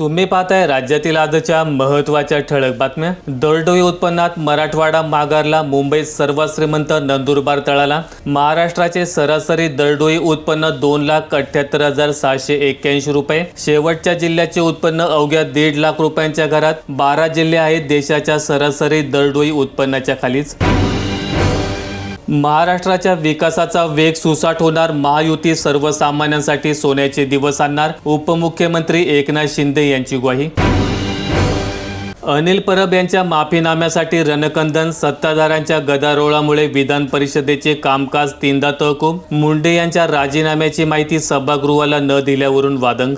तुम्ही पाहताय राज्यातील आजच्या महत्त्वाच्या ठळक बातम्या. दरडोई उत्पन्नात मराठवाडा माघारला मुंबईत सर्वात श्रीमंत नंदुरबार तळाला. महाराष्ट्राचे सरासरी दरडोई उत्पन्न दोन लाख अठ्याहत्तर हजार सहाशे एक्क्याऐंशी रुपये. शेवटच्या जिल्ह्याचे उत्पन्न अवघ्या दीड लाख रुपयांच्या घरात. बारा जिल्हे आहेत देशाच्या सरासरी दरडोई उत्पन्नाच्या खालीच. महाराष्ट्राच्या विकासाचा वेग सुसाट होणार महायुती सर्वसामान्यांसाठी सोन्याचे दिवस आणणार उपमुख्यमंत्री एकनाथ शिंदे यांची ग्वाही. अनिल परब यांच्या माफीनाम्यासाठी रणकंदन सत्ताधाऱ्यांच्या गदारोळामुळे विधान परिषदेचे कामकाज तीनदा तहकूब मुंडे यांच्या राजीनाम्याची माहिती सभागृहाला न दिल्यावरून वादंग.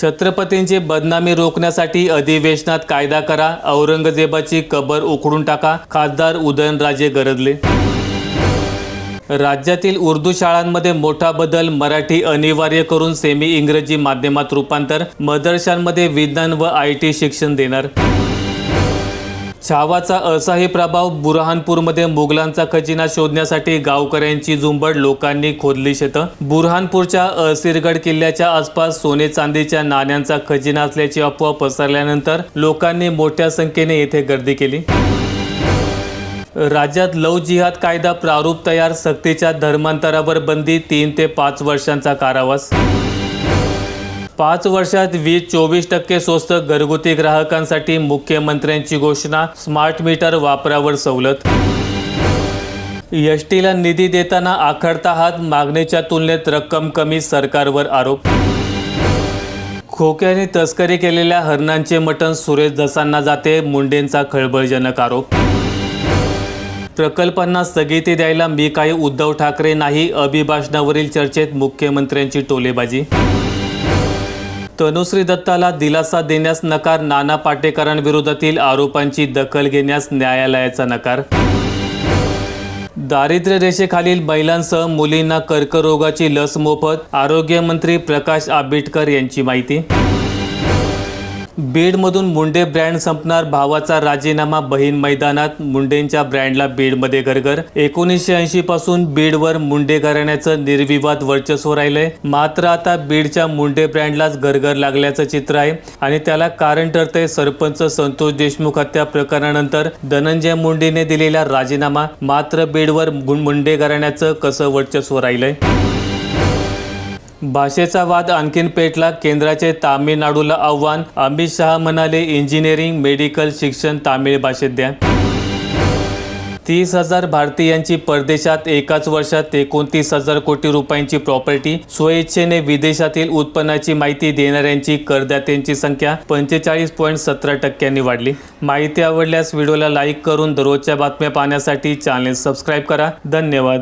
छत्रपतींची बदनामी रोखण्यासाठी अधिवेशनात कायदा करा औरंगजेबाची कबर उखडून टाका खासदार उदयनराजे गरजले. राज्यातील उर्दू शाळांमध्ये मोठा बदल मराठी अनिवार्य करून सेमी इंग्रजी माध्यमात रूपांतर मदरशांमध्ये विज्ञान व आय टी शिक्षण देणार. छावाचा असाही प्रभाव बुरहानपूरमध्ये मुघलांचा खजिना शोधण्यासाठी गावकऱ्यांची झुंबड लोकांनी खोदली शेतं. बुरहानपूरच्या असिरगड किल्ल्याच्या आसपास सोने चांदीच्या नाण्यांचा खजिना असल्याची अफवा पसरल्यानंतर लोकांनी मोठ्या संख्येने येथे गर्दी केली. राज्यात लव जिहाद कायदा प्रारूप तयार सक्तीच्या धर्मांतरावर बंदी तीन ते पाच वर्षांचा कारावास. पाच वर्षात वीज चोवीस टक्के स्वस्त घरगुती ग्राहकांसाठी मुख्यमंत्र्यांची घोषणा स्मार्ट मीटर वापरावर सवलत. एस टीला निधी देताना आखडता हात मागणीच्या तुलनेत रक्कम कमी सरकारवर आरोप. खोक्याने तस्करी केलेल्या हरणांचे मटण सुरेश धसांना जाते मुंडेंचा खळबळजनक आरोप. प्रकल्पांना स्थगिती द्यायला मी काही उद्धव ठाकरे नाही अभिभाषणावरील चर्चेत मुख्यमंत्र्यांची टोलेबाजी. तनुश्री दत्ताला दिलासा देण्यास नकार नाना पाटेकरांविरोधातील आरोपांची दखल घेण्यास न्यायालयाचा नकार. दारिद्र्य रेषेखालील महिलांसह मुलींना कर्करोगाची लस मोफत आरोग्यमंत्री प्रकाश आंबेडकर यांची माहिती. बीडमधून मुंडे ब्रँड संपणार भावाचा राजीनामा बहीण मैदानात. मुंडेंच्या ब्रँडला बीडमध्ये घरघर. एकोणीसशे ऐंशी पासून बीडवर मुंडे घराण्याचं निर्विवाद वर्चस्व राहिलंय. मात्र आता बीडच्या मुंडे ब्रँडलाच घरघर लागल्याचं चित्र आहे आणि त्याला कारण ठरतंय सरपंच संतोष देशमुख हत्या प्रकरणानंतर धनंजय मुंडेने दिलेला राजीनामा. मात्र बीडवर गु- मुंडे घराण्याचं कसं वर्चस्व राहिलंय? भाषेचा वाद आणखीन पेटला. केंद्राचे तामिळनाडूला आव्हान. अमित शहा म्हणाले इंजिनिअरिंग मेडिकल शिक्षण तामिळ भाषेत द्या. तीस हजार भारतीयांची परदेशात एकाच वर्षात एकोणतीस हजार कोटी रुपयांची प्रॉपर्टी. स्वइच्छेने विदेशातील उत्पन्नाची माहिती देणाऱ्यांची करदात्यांची संख्या पंचेचाळीस पॉईंट सतरा टक्क्यांनी वाढली. माहिती आवडल्यास व्हिडिओला लाईक करून दररोजच्या बातम्या पाहण्यासाठी चॅनेल सबस्क्राईब करा. धन्यवाद.